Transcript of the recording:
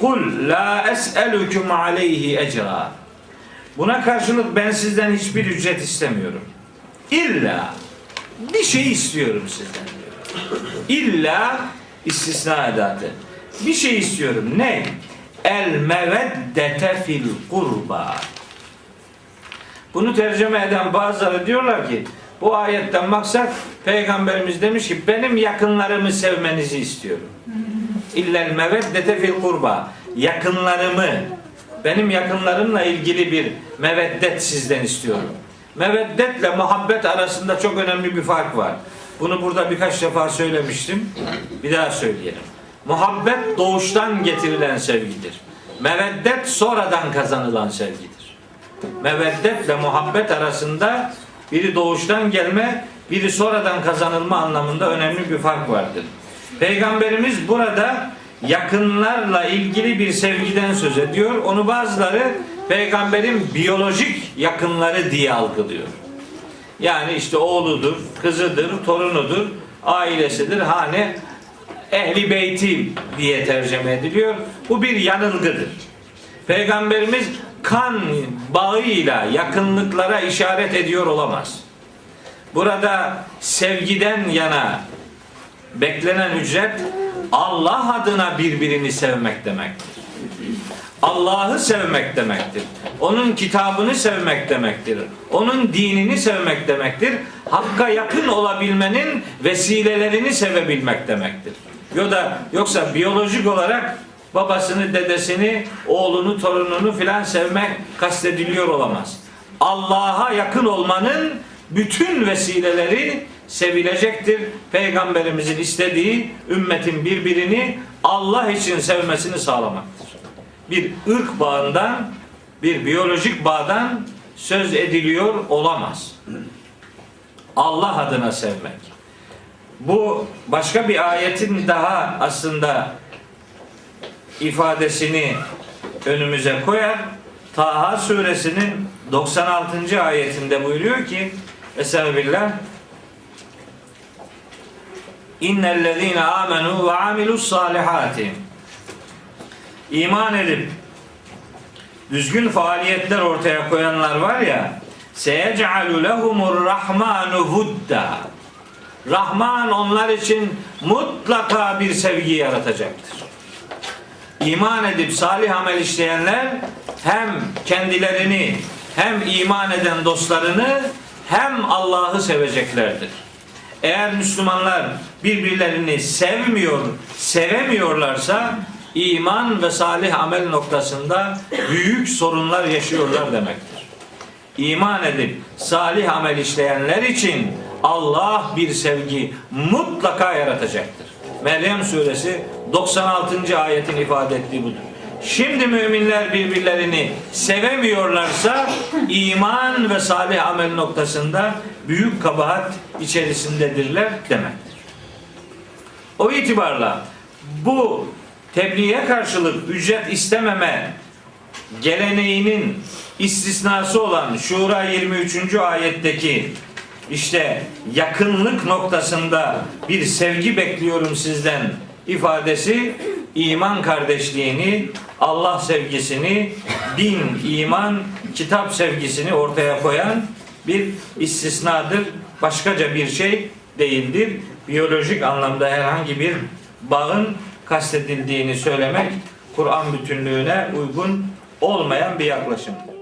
Kul la es'elukum aleyhi ecra. Buna karşılık ben sizden hiçbir ücret istemiyorum. İlla bir şey istiyorum sizden. İlla istisna edatı. Bir şey istiyorum. Ne? El meveddete fil kurba. Bunu tercüme eden bazıları diyorlar ki bu ayetten maksat peygamberimiz demiş ki benim yakınlarımı sevmenizi istiyorum. İllel meveddete fil kurba. Yakınlarımı benim yakınlarımla ilgili bir meveddet sizden istiyorum. Meveddetle muhabbet arasında çok önemli bir fark var. Bunu burada birkaç defa söylemiştim. Bir daha söyleyelim. Muhabbet doğuştan getirilen sevgidir. Meveddet sonradan kazanılan sevgidir. Meveddetle muhabbet arasında biri doğuştan gelme, biri sonradan kazanılma anlamında önemli bir fark vardır. Peygamberimiz burada yakınlarla ilgili bir sevgiden söz ediyor. Onu bazıları peygamberin biyolojik yakınları diye algılıyor. Yani işte oğludur, kızıdır, torunudur, ailesidir, hane ehli beyti diye tercüme ediliyor. Bu bir yanılgıdır. Peygamberimiz kan bağıyla yakınlıklara işaret ediyor olamaz. Burada sevgiden yana beklenen ücret Allah adına birbirini sevmek demektir. Allah'ı sevmek demektir. Onun kitabını sevmek demektir. Onun dinini sevmek demektir. Hakka yakın olabilmenin vesilelerini sevebilmek demektir. Yoksa, yoksa biyolojik olarak babasını, dedesini, oğlunu, torununu filan sevmek kastediliyor olamaz. Allah'a yakın olmanın bütün vesileleri sevilecektir. Peygamberimizin istediği ümmetin birbirini Allah için sevmesini sağlamaktır. Bir ırk bağından, bir biyolojik bağdan söz ediliyor olamaz. Allah adına sevmek. Bu başka bir ayetin daha aslında ifadesini önümüze koyar. Taha suresinin 96. ayetinde buyuruyor ki Estağfirullah İnnellezîne âmenû ve amilus salihâti İman edip düzgün faaliyetler ortaya koyanlar var ya seyec'alu lehumur rahmanu vudda Rahman onlar için mutlaka bir sevgi yaratacaktır. İman edip salih amel işleyenler hem kendilerini hem iman eden dostlarını hem Allah'ı seveceklerdir. Eğer Müslümanlar birbirlerini sevmiyor, sevemiyorlarsa iman ve salih amel noktasında büyük sorunlar yaşıyorlar demektir. İman edip salih amel işleyenler için Allah bir sevgi mutlaka yaratacaktır. Meryem suresi 96. ayetin ifade ettiği budur. Şimdi müminler birbirlerini sevemiyorlarsa iman ve salih amel noktasında büyük kabahat içerisindedirler demektir. O itibarla bu tebliğe karşılık ücret istememe geleneğinin istisnası olan Şura 23. ayetteki işte yakınlık noktasında bir sevgi bekliyorum sizden ifadesi iman kardeşliğini, Allah sevgisini, din, iman, kitap sevgisini ortaya koyan bir istisnadır. Başkaca bir şey değildir. Biyolojik anlamda herhangi bir bağın kastedildiğini söylemek Kur'an bütünlüğüne uygun olmayan bir yaklaşımdır.